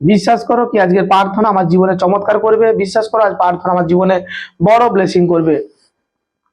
বিশ্বাস করো কি আজকের প্রার্থনা আমার জীবনে চমৎকার করবে, বিশ্বাস করো আজ প্রার্থনা আমার জীবনে বড় ব্লেসিং করবে।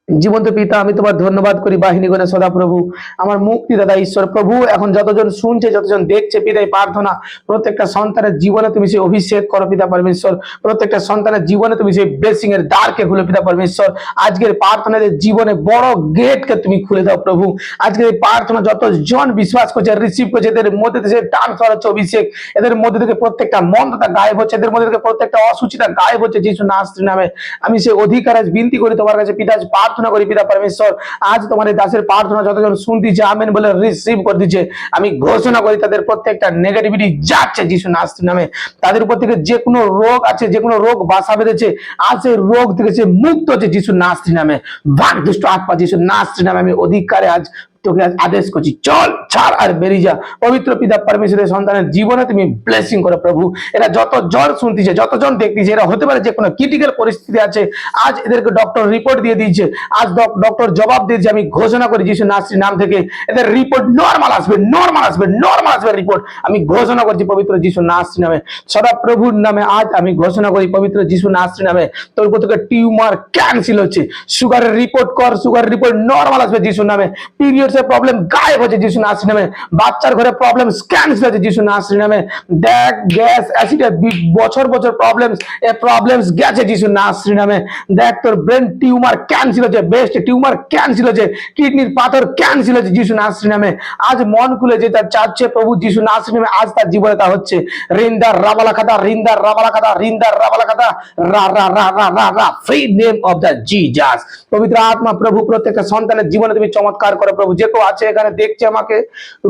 জীবন্ত পিতা, আমি তোমার ধন্যবাদ করি, বাহিনী গণে সদা প্রভু আমার মুক্তিদাতা ঈশ্বর প্রভু, এখন যতজন শুনছে, যতজন দেখছে পিতা এই প্রার্থনা, প্রত্যেকটা সন্তানের জীবনে তুমি সেই অভিষেক করো, পিতা পরমেশ্বর। প্রত্যেকটা সন্তানের জীবনে তুমি সেই ব্লেসিং এর দ্বারকে খুলে, পিতা পরমেশ্বর। আজকের প্রার্থনাদের জীবনে বড় গেটকে তুমি খুলে দাও, প্রভু। আজকের এই প্রার্থনা যতজন বিশ্বাস করছে রিসিভ করছে, এদের মধ্যে থেকে ট্রান্সফার হচ্ছে অভিষেক। এদের মধ্যে থেকে প্রত্যেকটা মন্দতা গায়েব হচ্ছে, এদের মধ্যে থেকে প্রত্যেকটা অসুচিতা গায়েব হচ্ছে, যিশু নাস্ত্রী নামে। আমি সেই অধিকার আজ বিনতি করি তোমার কাছে, পিতা আজ প্রার্থনা করি, পিতা পরমেশ্বর, আজ তোমার দাসের প্রার্থনা যতজন শুনতেছে, আমেন বলে রিসিভ করে দিচ্ছে আমি ঘোষণা করি, তাদের প্রত্যেকটা নেগেটিভিটি যাচ্ছে যিশু নাস্তি নামে। তাদের উপর থেকে যে কোনো রোগ আছে, যে কোনো রোগ বাসা বেঁধেছে, আজ সেই রোগ থেকে সে মুক্ত হচ্ছে যিশু নাস্তি নামে। ভাগ দুষ্ট আত্মা যিশু নাস্তি নামে আমি অধিকারে আজ তোকে আজ আদেশ করছি, চল, ছাড় আর বেরিয়ে যা। পবিত্র পিতা পরমেশ্বরের সন্তানের জীবনে তুমি ব্লেসিং করো প্রভু। এরা যত জন শুনতেছে, যতজন দেখতেছে, এরা হতে পারে যে কোনো ক্রিটিক্যাল পরিস্থিতি আছে। আজ এদেরকে ডক্টর রিপোর্ট দিয়ে দিয়েছে। আজ ডক্টর জবাব দিয়েছে, আমি ঘোষণা করি, যিশু নাসরির নাম থেকে এদের রিপোর্ট নর্মাল আসবে নর্মাল আসবে নর্মাল আসবে রিপোর্ট আমি ঘোষণা করছি পবিত্র যিশু নাসরি নামে। সদা প্রভুর নামে আজ আমি ঘোষণা করি পবিত্র যিশু নাসরি নামে। তোর থেকে টিউমার ক্যান্সেল হচ্ছে। সুগারের রিপোর্ট কর সুগারের রিপোর্ট নর্মাল আসবে যিশুর নামে। পিরিয়ডস এর প্রবলেম গায়েব হচ্ছে যিশু নাসরি নামে। বাচ্চার ঘরে প্রবলেম ক্যান্সেল হচ্ছে যিশু নাসরি নামে। দেখ, গ্যাস অ্যাসিডের বছর বছর প্রবলেমস এ প্রবলেমস গেছে যিশু নাসরি নামে। দেখ, তোর ব্রেন টিউমার ক্যান্সেল হচ্ছে বেস্ট টিউমার ক্যান্সেল হচ্ছে কিডনির পাথর ক্যান্সেল হচ্ছে যিশু নাসরি নামে। আজ মন খুলে যে তার চাচ্ছে প্রভু যিশু নাসরি নামে, আজ তার জীবনে তা হচ্ছে। রিন্দার রাবালা খাতা রিন্দার রাবালা খাতা রিন্দার রাবালা খাতা রা রা রা রা রা রা free name of the Jesus পবিত্র আত্মা, প্রভু প্রত্যেকটা সন্তানের জীবনে তুমি চমৎকার করো প্রভু যে কেউ আছে এখানে দেখছে আমাকে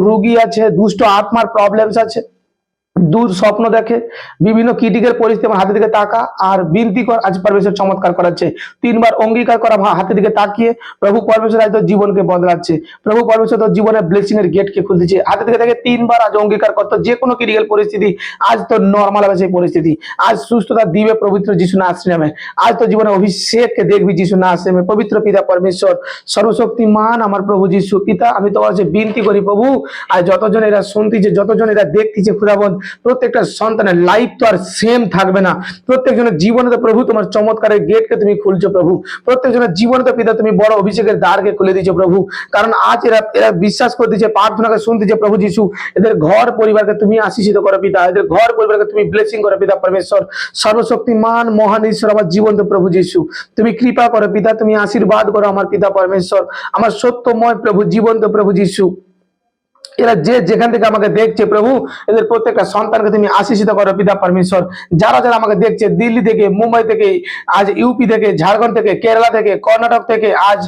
রুগী আছে দুষ্ট আত্মার প্রবলেমস আছে দূর স্বপ্ন দেখে, বিভিন্ন ক্রিটিক্যাল পরিস্থিতি আমার হাতের দিকে তাকা, আর বিনতি কর, আজ পরমেশ্বর চমৎকার করাচ্ছে। তিনবার অঙ্গীকার করা হাতের দিকে তাকিয়ে, প্রভু পরমেশ্বর আজ তোর জীবনকে বদলাচ্ছে। প্রভু পরমেশ্বর তোর জীবনের ব্লেসিং এর গেটকে খুলতেছে হাতের দিকে তাকে তিনবার আজ অঙ্গীকার করতো যে কোনো ক্রিটিক্যাল পরিস্থিতি, আজ তোর নর্মাল হবে সেই পরিস্থিতি। আজ সুস্থতা দিবে পবিত্র যিশু নাসরি নামে। আজ তোর জীবনে অভিষেককে দেখবি যিশু নাসরি নামে। পবিত্র পিতা পরমেশ্বর, সর্বশক্তিমান আমার প্রভু যিশু পিতা, আমি তোমার কাছে বিনতি করি প্রভু। আর যতজন এরা শুনতেছে, যতজন এরা দেখতেছে খুদাবন প্রত্যেকটা সন্তানের লাইফ তো আর সেম থাকবে না। প্রত্যেকজনের জীবনে তো প্রভু তোমার চমৎকারের গেটকে তুমি খুলছো প্রভু। প্রত্যেকজনের জীবনে তো পিতা তুমি বড় অভিষেকের দ্বারকে খুলে দিয়েছ প্রভু। কারণ আজ এরা এরা বিশ্বাস করতেছে প্রার্থনাকে শুনতেছে প্রভু যিশু। এদের ঘর পরিবারকে তুমি আশীষিত করো পিতা। এদের ঘর পরিবারকে তুমি ব্লেসিং করো পিতা পরমেশ্বর। সর্বশক্তিমান, মহান ঈশ্বর আমার জীবন্ত প্রভু যিশু। তুমি কৃপা করো পিতা, তুমি আশীর্বাদ করো আমার পিতা পরমেশ্বর। আমার সত্যময় প্রভু, জীবন্ত প্রভু যিশু। এরা যে যেখান থেকে আমাকে দেখছে প্রভু, এদের প্রত্যেকটা সন্তানকে তুমি আশীষিত করো, পিতা পরমেশ্বর। যারা যারা আমাকে দেখছে, দিল্লি থেকে, মুম্বাই থেকে, আজ ইউপি থেকে, ঝাড়খণ্ড থেকে, কেরালা থেকে, কর্ণাটক থেকে, আজ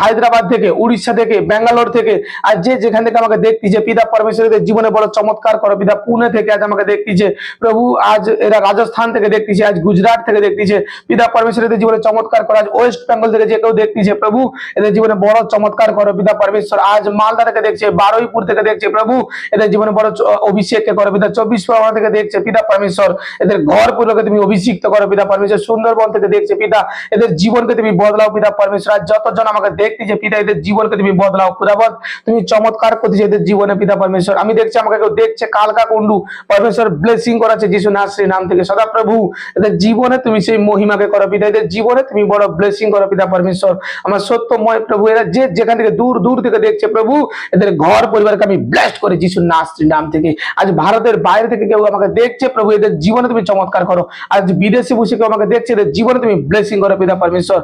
হায়দ্রাবাদ থেকে, উড়িষ্যা থেকে, ব্যাঙ্গালোর থেকে, আজ যে যেখান থেকে আমাকে দেখতেছে, পিতা পরমেশ্বর এদের জীবনে বড় চমৎকার করো, পিতা পুনে থেকে আজ আমাকে দেখতেছে, প্রভু আজ এরা রাজস্থান থেকে দেখতেছে, আজ গুজরাট থেকে দেখতেছে, পিতা পরমেশ্বর এদের জীবনে চমৎকার করো, আজ ওয়েস্ট বেঙ্গল থেকে যে কেউ দেখতেছে, প্রভু এদের জীবনে বড় চমৎকার করো, পিতা পরমেশ্বর, আজ মালদা থেকে দেখছে বারুইপুর থেকে দেখছে প্রভু। এদের জীবনে বড় অভিষেককে করো পিতা। চব্বিশ পরগনা থেকে দেখছে পিতা পরমেশ্বর। এদের ঘর পুরোকে তুমি অভিষিক্ত করো পিতা পরমেশ্বর। সুন্দরবন থেকে দেখছে পিতা। এদের জীবনকে তুমি বদলাও পিতা পরমেশ্বর। আর যতজন আমাকে দেখতেছে পিতা, এদের জীবনকে তুমি বদলাও খুদাবদ। তুমি চমৎকার করতেছে এদের জীবনে পিতা পরমেশ্বর। আমি দেখছি আমাকে কেউ দেখছে কালকা কুন্ডু পরমেশ্বর ব্লেসিং করাচ্ছে যিশু নাশ্রী নাম থেকে। সদা প্রভু এদের জীবনে তুমি সেই মহিমাকে করো পিতা। এদের জীবনে তুমি বড় ব্লেসিং করো পিতা পরমেশ্বর। আমার সত্যময় প্রভু, এরা যে যেখান থেকে দূর দূর থেকে দেখছে প্রভু, এদের ঘর পরিবারকে আমি ব্লেসড করে যিশু নাশ্রী নাম থেকে। আজ ভারতের বাইরে থেকে কেউ আমাকে দেখছে, প্রভু, এদের জীবনে তুমি চমৎকার করো। আজ বিদেশে বসে কেউ আমাকে দেখছে, এদের জীবনে তুমি ব্লেসিং করো, পিতা পরমেশ্বর।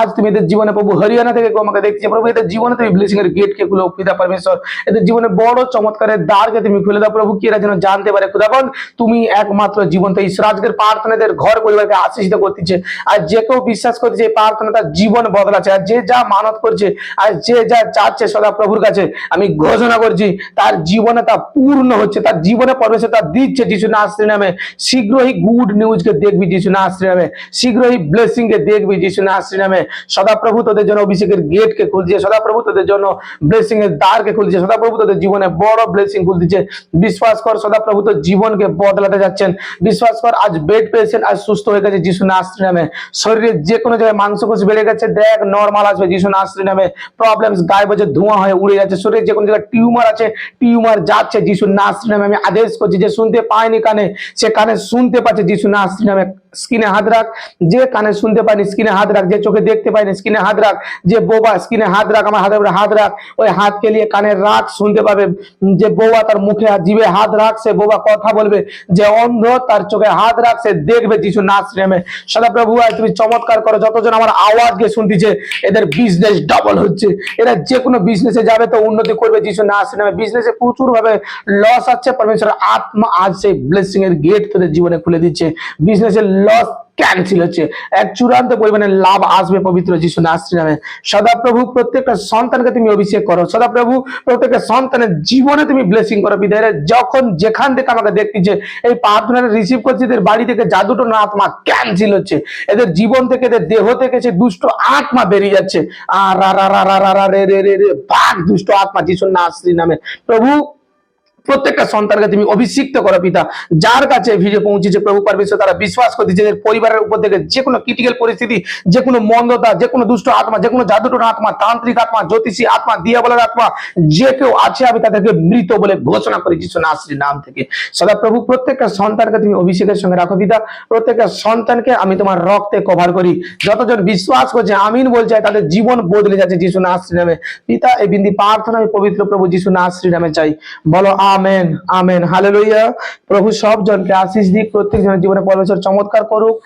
আজ তুমি এদের জীবনে প্রভু হরিয়ানা থেকে কেউ আমাকে দেখছে, প্রভু, এদের জীবনে তুমি ব্লেসিং এর গেট কে খুলো, পিতা পরমেশ্বর। এদের জীবনে বড় চমৎকারের দ্বারকে তুমি খুলে দাও, প্রভু, কি এরা যেন জানতে পারে। খুদাবন তুমি একমাত্র জীবন্ত ঈশ্বর আজকের প্রার্থনাদের ঘর পরিবারকে আশীষিত করতেছে। আর যে কেউ বিশ্বাস করছে এই প্রার্থনা তার জীবন বদলাচ্ছে, আর যে যা মানত করছে, আর যে যা চাচ্ছে সদা প্রভুর কাছে, আমি ঘোষণা করছি, তার জীবনে তা পূর্ণ হচ্ছে, তার জীবনে পরমেশ্বর তা দিচ্ছে যিশু নাশ্রী নামে শীঘ্রই গুড নিউজকে দেখবি যিশু নাশ্রী নামে শীঘ্রই ব্লেসিং কে দেখবি যিশু নাশ্রী নামে সদাপ্রভু তোদের জন্য অভিষেকের গেট কে খুলছে, সদাপ্রভু তোদের জন্য ব্লেসিং এর দ্বার কে খুলছে, সদাপ্রভু তোদের জীবনে বড় ব্লেসিং খুলতেছে বিশ্বাস কর, সদাপ্রভু তোর জীবনকে বদলাতে যাচ্ছেন। বিশ্বাস কর, আজ বেড পেয়েছেন, আজ সুস্থ হয়ে গেছে যিশু নাশ্রী নামে শরীরে যে কোনো জায়গায় মাংসকোষ বেড়ে গেছে, দেখ, নর্মাল আসবে যিশু নাশ্রী নামে প্রবলেমস গায়ে বজে ধোঁয়া হয়ে উড়ে যাচ্ছে। শরীরে যে কোনো জায়গায় টিউমার আছে, টিউমার যাচ্ছে, যিশু নাসরি নামে আমি আদেশ করছি যে শুনতে পায়নি কানে, সে কানে শুনতে পাচ্ছে, যিশু নাসরি নামে স্কিনে হাত রাখ, যে কানে শুনতে পায়নি, স্কিনে হাত রাখ, যে চোখে দেখতে পায়নি, স্কিনে হাত রাখ, যে বোবা, স্কিনে হাত রাখ, আমার উপরে হাত রাখ, ওই হাতকে নিয়ে কানে রাখ শুনতে পাবে, যে বৌবা তার মুখে জিভে হাত রাখ, সে বোবা কথা বলবে, যে অন্ধ তার চোখে হাত রাখ, সে দেখবে যিশু নাচ নেমে সদা প্রভু আজ তুমি চমৎকার করো, যতজন আমার আওয়াজ গিয়ে শুনতেছে, এদের বিজনেস ডাবল হচ্ছে। এরা যে কোনো বিজনেসে যাবে তো উন্নতি করবে যিশু নাচ নেমে বিজনেসে প্রচুর ভাবে লস আছে পরমেশ্বরের আত্মা আজ সেই ব্লেসিং এর গেট তোদের জীবনে খুলে দিচ্ছে। বিজনেসের লস ক্যান্সেল হচ্ছে। এক চূড়ান্ত পরিমাণে লাভ আসবে পবিত্র যিশু নাস্ত্রী নামে। সদাপ্রভু, প্রত্যেকটা সন্তানকে তুমি অভিষেক করো। সদাপ্রভু, প্রত্যেকটা সন্তানের জীবনে তুমি ব্লেসিং করো। বিদায় যখন যেখান থেকে আমাকে দেখতেছে, এই প্রার্থনাটা রিসিভ করছে, এদের বাড়ি থেকে জাদুটো না আত্মা ক্যান্সেল হচ্ছে। এদের জীবন থেকে, এদের দেহ থেকে সে দুষ্ট আত্মা বেরিয়ে যাচ্ছে। আর রা রা রা রা ভাগ দুষ্ট আত্মা যিশু নাস্ত্রী নামে। প্রভু প্রত্যেকটা সন্তানকে তুমি অভিষিক্ত করো পিতা। যার কাছে ভিডিও পৌঁছেছে প্রভু পারমেশ্বর তারা বিশ্বাস করছে যে এদের পরিবারের উপর থেকে যে কোনো ক্রিটিক্যাল পরিস্থিতি, যে কোনো মন্দতা, যে কোনো দুষ্ট আত্মা, যে কোনো জাদুটন আত্মা, তান্ত্রিক আত্মা, জ্যোতিষী আত্মা দিয়া বলার আত্মা, যে কেউ আছে, আমি তাদেরকে মৃত বলে ঘোষণা করি যিশু নাসরির নাম থেকে। সদা প্রভু, প্রত্যেকটা সন্তানকে তুমি অভিষেকের সঙ্গে রাখো পিতা। প্রত্যেকটা সন্তানকে আমি তোমার রক্তে কভার করি। যতজন বিশ্বাস করছে, আমিন বলছে, তাদের জীবন বদলে যাচ্ছে যিশু নাসরি নামে। পিতা, এই বিন্দি প্রার্থনা আমি পবিত্র প্রভু যিশু নাসরি নামে চাই। বলো আমেন আমেন। হালে প্রভু সব জনকে আশিস দিক প্রত্যেক জনের জীবনে পরমেশ্বর চমৎকার করুক।